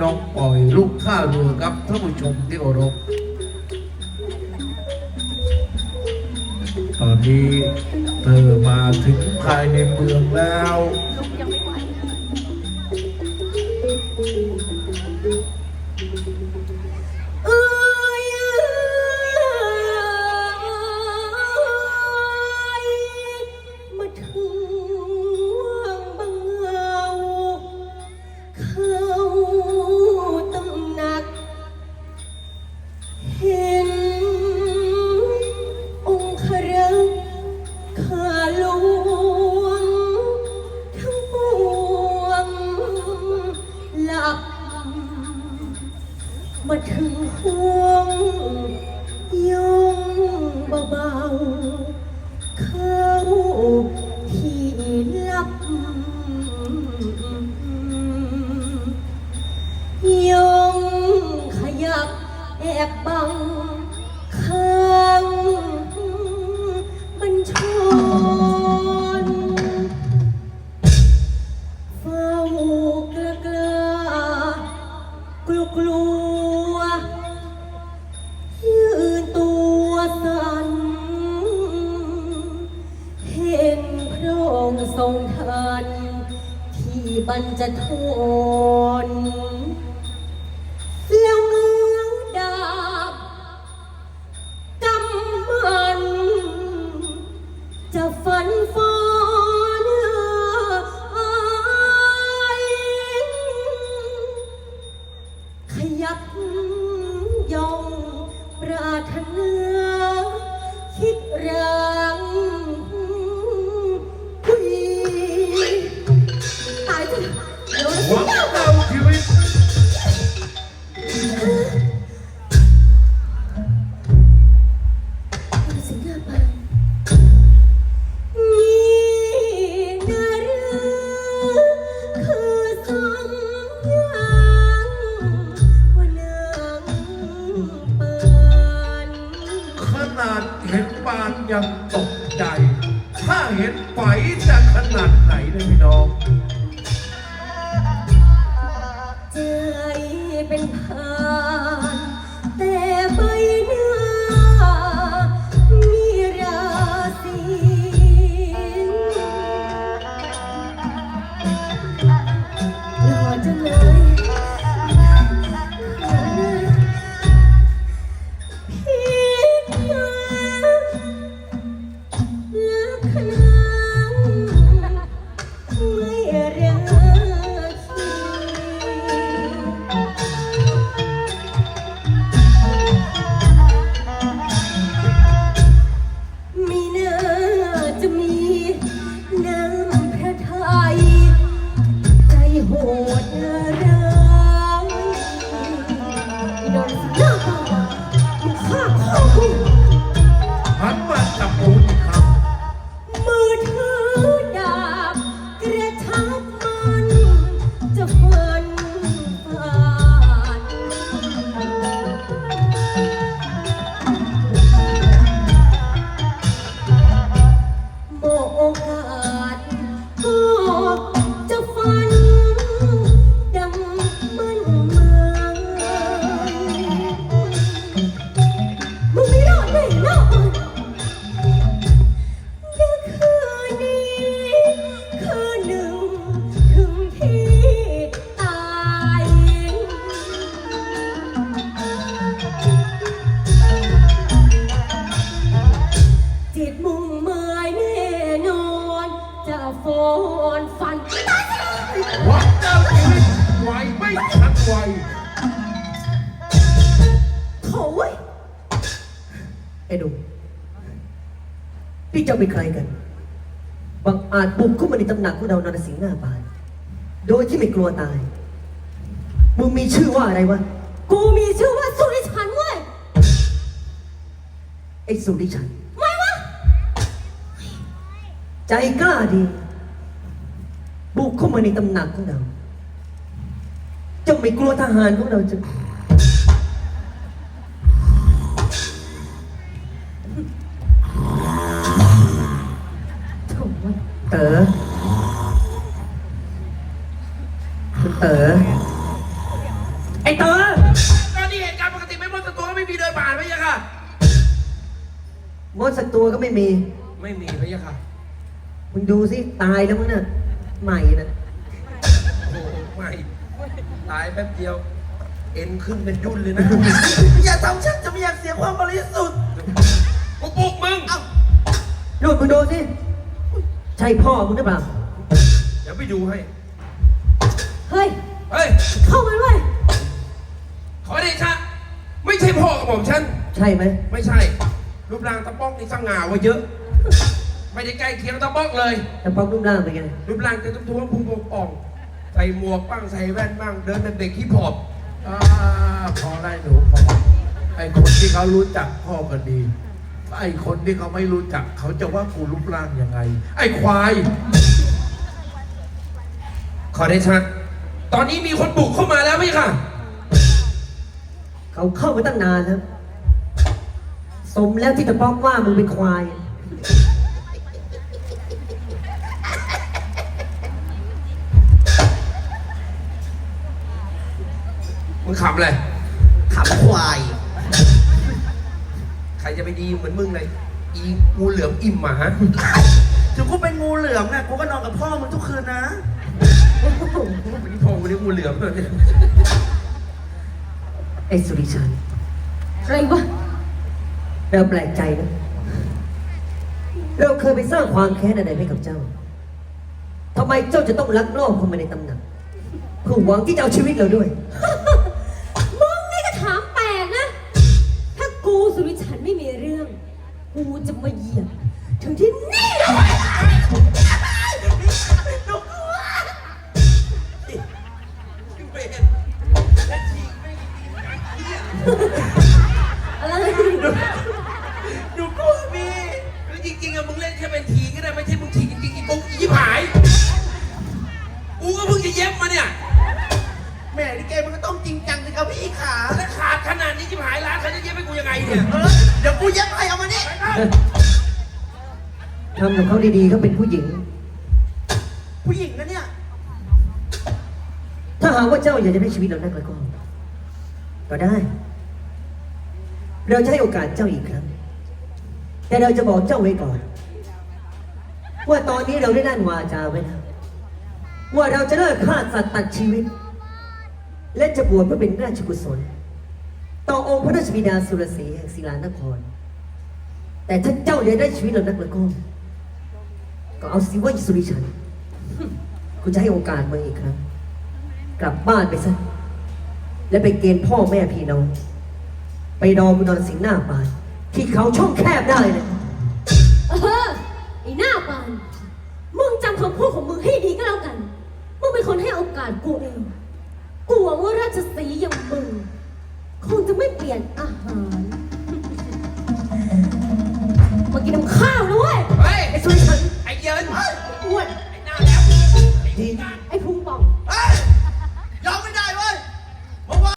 น้องปล่อยลูกข้าเรือครับท่านผู้ชมที่เคารพตอนนี้เธอมาถึงภายในเมืองแล้ว วงยงเบาๆเข้าที่ลับย่องขยับแอบบัง ที่บรรจท เห็นไฟจะขนาดไหนเลยพี่น้อง ไอ้หนุ่มพี่เจ้าเป็นใครกันบังอาจบุกเข้ามาในตำหนักของเรานรสิงห์หน้าบาน โดยที่ไม่กลัวตาย มึงมีชื่อว่าอะไรวะ กูมีชื่อว่าสุริชันเว้ย ไอ้สุริชัน ไม่วะ ใจกล้าดี บุกเข้ามาในตำหนักของเรา เจ้าไม่กลัวทหารของเราจะ อ คุณเต๋อ ไอ้เต๋อ ตอนนี้เหตุการณ์ปกติไม่หมดสตัวก็ไม่มีเดินผ่านพะยะค่ะ มดสักตัวก็ไม่มี ไม่มีพะยะค่ะมึงดูสิ ตายแล้วมึงน่ะ ใหม่น่ะ โอ้โหไม่ตายแป๊บเดียว เอ็นขึ้นเป็นยุ่นเลยนะ อย่าทำฉันจะไม่อยากเสียความบริสุทธิ์กูปลุกมึงนู่นมึงดูสิใช่พ่อมึงหรือเปล่า เดี๋ยวไปดูให้ เฮ้ย เฮ้ย เข้ามาด้วย ขอเดชะ ไม่ใช่พ่อกับผมฉัน ใช่ไหม ไม่ใช่ รูปร่างตะป้อกนี่สง่ากว่าเยอะ ไม่ได้ใกล้เคียงตะป้อกเลย แต่ป้อมรูปร่างเป็นไง รูปร่างจะตุ้มๆพุงป่องๆใส่หมวกบ้างใส่แว่นบ้าง เดินเป็นเด็กฮิปฮอปอ่าพอได้หนูพอไอ้คนที่เขารู้จักพ่อก็ดี ไอ้คนที่เขาไม่รู้จัก เขาจะว่ากูรูปร่างยังไง ไอ้ควาย ขอเดชะตอนนี้มีคนบุกเข้ามาแล้วไหมค่ะ เขาเข้ามาตั้งนานแล้ว สมแล้วที่ตะป้องว่ามึงเป็นควาย มึงขำเลย ขับควายใครจะ ไปดีเหมือนมึงเลย อีงูเหลือมอิ่มหมาฮะถึงกูเป็นงูเหลือมเนี่ยกูก็นอนกับพ่อมึงทุกคืนนะวันนี้พงวันนี้งูเหลือมเลยเนี่ยไอ้สุริชันอะไรวะเราแปลกใจนะเราเคยไปสร้างความแค้นอะไรให้กับเจ้าทำไมเจ้าจะต้องลักลอบเข้ามาในตำหนักเพื่อหวังที่จะเอาชีวิตเราด้วย มึงนี่ก็ถามแปลกนะ ถ้ากูสุริฉันไม่มีเรื่อง กูจะมาเหยียบถึงที่นี่เลยอะไรดูกูมีแล้วจริงๆอะมึงเล่นแค่เป็นทีก็ได้ไม่ใช่มึงทีจริงๆอีกุ๊กอียิบหาย กูก็เพิ่งจะเย็บมาเนี่ย แม่นี่แกมันก็ต้องจริงจังสิครับพี่ขาถ้าขาดขนาดนี้ยิบหายร้านเขาจะเย็บให้กูยังไงเนี่ยเออเดี๋ยวกูเย็บให้เอามานี่ทำกับเขาดีๆเขาเป็นผู้หญิง ผู้หญิงนะเนี่ย ถ้าหากว่าเจ้าอยากจะได้ชีวิตเรานักแล้วก็ก็ได้ เราจะให้โอกาสเจ้าอีกครั้ง แต่เราจะบอกเจ้าไว้ก่อน ว่าตอนนี้เราได้ด้านวาจาไว้แล้วว่าเราจะเลิกฆ่าสัตว์ตัดชีวิต และจะบวชเพื่อเป็นราชกุศล ต่อองค์พระราชบิดาสุรศรีแห่งศิลานคร แต่ถ้าเจ้าอยากได้ชีวิตเรานักล้วก็ก็เอาสิว่าสุริชันคุณจะให้โอกาสมึงอีกครั้งกลับบ้านไปซะและไปเกณฑ์พ่อแม่พี่น้อง ไปรอมึงนอนสิงห์หน้าปานที่เขาช่องแคบได้เลยเออไอ้หน้าปาน มึงจำคำพูดของมึงให้ดีก็แล้วกัน มึงเป็นคนให้โอกาสกูเอง กลัวว่าราชสีอย่างมึงคงจะไม่เปลี่ยนอาหารมากินน้ำข้าวด้วยไอ้สุริยัไอ้เยินอ้วน ไอ้หน้าแล้วไอ้หน